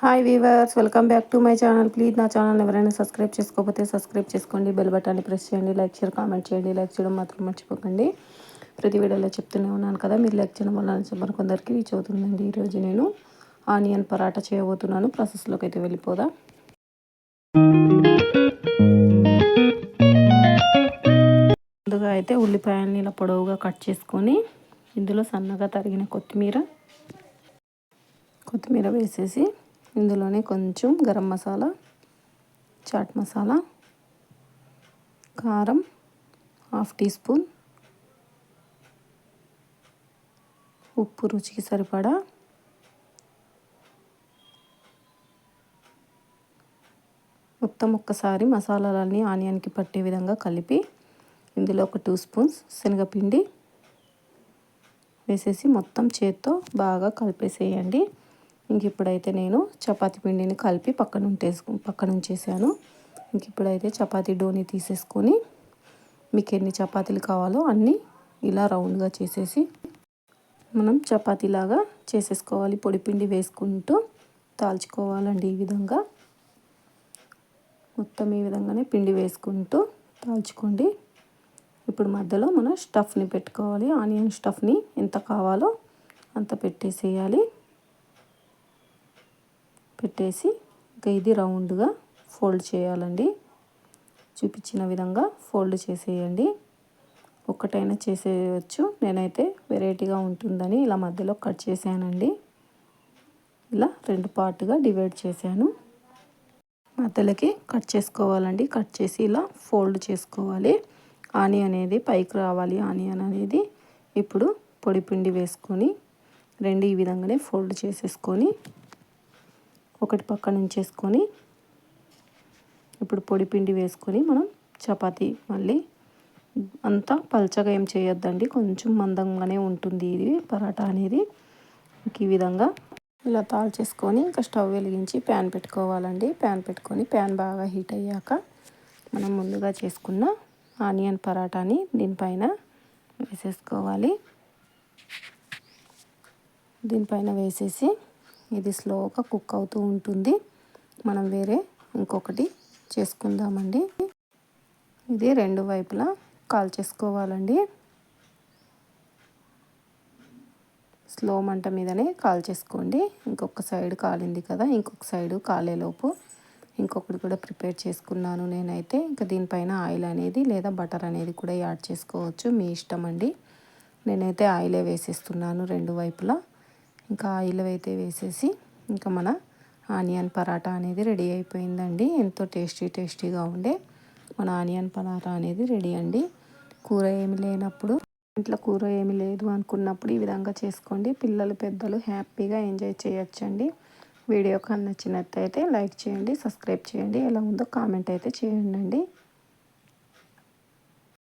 Hi viewers welcome back to my channel please నా channel ఎవరైనా subscribe చేసుకోకపోతే subscribe చేసుకోండి. బెల్ బటన్ని ప్రెస్ చేయండి. లైక్ షేర్ కామెంట్ చేయండి. లైక్ చేయడం మాత్రం మర్చిపోకండి. ప్రతి వీడియోలో చెప్తూనే ఉన్నాను కదా మీరు లైక్ చేయడం వల్ల మరి కొందరికి రీచ్ అవుతుందండి ఈరోజు నేను ఆనియన్ పరాటా చేయబోతున్నాను. ప్రాసెస్లోకి అయితే వెళ్ళిపోదా. ముందుగా అయితే ఉల్లిపాయలని ఇలా పొడవుగా కట్ చేసుకొని ఇందులో సన్నగా తరిగిన కొత్తిమీర కొత్తిమీర వేసేసి ఇందులోనే కొంచెం గరం మసాలా చాట్ మసాలా కారం హాఫ్ టీ స్పూన్ ఉప్పు రుచికి సరిపడా మొత్తం ఒక్కసారి మసాలాలన్నీ ఆనియన్కి పట్టే విధంగా కలిపి ఇందులో ఒక టూ స్పూన్స్ శనగపిండి వేసేసి మొత్తం చేత్తో బాగా కలిపేసేయండి. ఇంక ఇప్పుడైతే నేను చపాతీ పిండిని కలిపి పక్కన ఉంటేసుకు పక్కన ఉంచేసాను ఇంక ఇప్పుడైతే చపాతీ డోని తీసేసుకొని మీకు ఎన్ని చపాతీలు కావాలో అన్నీ ఇలా రౌండ్గా చేసేసి మనం చపాతీలాగా చేసేసుకోవాలి. పొడి పిండి వేసుకుంటూ తాల్చుకోవాలండి ఈ విధంగా. మొత్తం ఈ విధంగానే పిండి వేసుకుంటూ తాల్చుకోండి. ఇప్పుడు మధ్యలో మనం స్టఫ్ని పెట్టుకోవాలి. ఆనియన్ స్టఫ్ని ఎంత కావాలో అంత పెట్టేసేయాలి. పెట్టేసి ఇంకా ఇది రౌండ్గా ఫోల్డ్ చేయాలండి. చూపించిన విధంగా ఫోల్డ్ చేసేయండి. ఒక్కటైనా చేసేయచ్చు. నేనైతే వెరైటీగా ఉంటుందని ఇలా మధ్యలో కట్ చేశానండి. ఇలా రెండు పార్ట్గా డివైడ్ చేశాను. మధ్యలోకి కట్ చేసుకోవాలండి. కట్ చేసి ఇలా ఫోల్డ్ చేసుకోవాలి. ఆని అనేది పైకి రావాలి. ఆనియన్ అనేది ఇప్పుడు పొడి పిండి వేసుకొని రెండు ఈ విధంగానే ఫోల్డ్ చేసేసుకొని ఒకటి పక్కన ఉంచేసుకొని ఇప్పుడు పొడి పిండి వేసుకొని మనం చపాతీ మళ్ళీ అంతా పల్చగా ఏం చేయొద్దండి. కొంచెం మందంగానే ఉంటుంది ఇది పరాటా అనేది. ఈ విధంగా ఇలా తాల్చేసుకొని ఇంకా స్టవ్ వెలిగించి ప్యాన్ పెట్టుకోవాలండి. ప్యాన్ పెట్టుకొని ప్యాన్ బాగా హీట్ అయ్యాక మనం ముందుగా చేసుకున్న ఆనియన్ పరాటాని దీనిపైన వేసేసుకోవాలి. దీనిపైన వేసేసి ఇది స్లోగా కుక్ అవుతూ ఉంటుంది. మనం వేరే ఇంకొకటి చేసుకుందామండి. ఇది రెండు వైపులా కాల్ చేసుకోవాలండి. స్లో మంట మీదనే కాల్ చేసుకోండి. ఇంకొక సైడ్ కాలింది కదా ఇంకొక సైడ్ కాలేలోపు ఇంకొకటి కూడా ప్రిపేర్ చేసుకున్నాను నేనైతే. ఇంకా దీనిపైన ఆయిల్ అనేది లేదా బటర్ అనేది కూడా యాడ్ చేసుకోవచ్చు. మీ ఇష్టం అండి. నేనైతే ఆయిలే వేసేస్తున్నాను రెండు వైపులా. ఇంకా ఆయిల్ అయితే వేసేసి ఇంకా మన ఆనియన్ పరాటా అనేది రెడీ అయిపోయిందండి. ఎంతో టేస్టీ టేస్టీగా ఉండే మన ఆనియన్ పరాటా అనేది రెడీ అండి. కూర ఏమి లేనప్పుడు ఇంట్లో కూర ఏమి లేదు అనుకున్నప్పుడు ఈ విధంగా చేసుకోండి. పిల్లలు పెద్దలు హ్యాపీగా ఎంజాయ్ చేయొచ్చండి. వీడియో కానీ నచ్చినట్టయితే లైక్ చేయండి సబ్స్క్రైబ్ చేయండి. ఎలా ఉందో కామెంట్ అయితే చేయండి